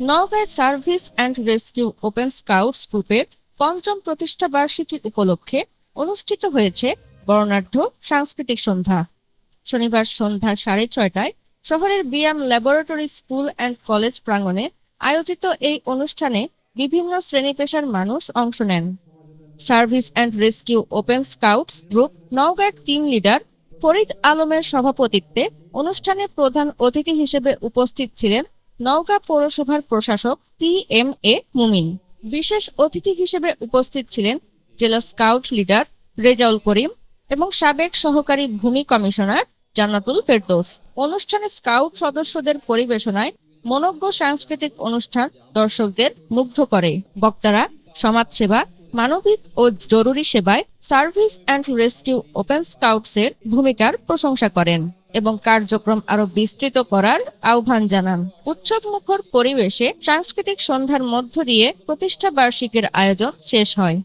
নওগাঁয় service and rescue open scouts গ্রুপের পঞ্চম প্রতিষ্ঠা বার্ষিকী উপলক্ষে অনুষ্ঠিত হয়েছে বর্ণাঢ্য সাংস্কৃতিক সন্ধ্যা। শনিবার সন্ধ্যা সাড়ে ছয়টায় শহরের BIAM laboratory school and college প্রাঙ্গণে আয়োজিত এই অনুষ্ঠানে বিভিন্ন শ্রেণি পেশার মানুষ অংশ নেন। Service and rescue open scouts group নওগাঁর টিম লিডার ফরিদ আলমের সভাপতিত্বে অনুষ্ঠানে প্রধান অতিথি হিসেবে উপস্থিত ছিলেন নওগাঁ পৌরসভার প্রশাসক টি এম এ মুমিন। বিশেষ অতিথি হিসেবে উপস্থিত ছিলেন জেলা স্কাউট লিডার রেজাউল করিম এবং সাবেক সহকারী ভূমি কমিশনার জান্নাতুল ফেরদৌস। অনুষ্ঠানে স্কাউট সদস্যদের পরিবেশনায় মনজ্ঞ সাংস্কৃতিক অনুষ্ঠান দর্শকদের মুগ্ধ করে। বক্তারা সমাজসেবা, মানবিক ও জরুরি সেবায় সার্ভিস অ্যান্ড রেস্কিউ ওপেন স্কাউটসের ভূমিকার প্রশংসা করেন। এবং কার্যক্রম আরও বিস্তৃত করার আহ্বান জানান। উৎসব মুখর পরিবেশে সাংস্কৃতিক সন্ধ্যার মধ্য দিয়ে প্রতিষ্ঠা বার্ষিকের আয়োজন শেষ হয়।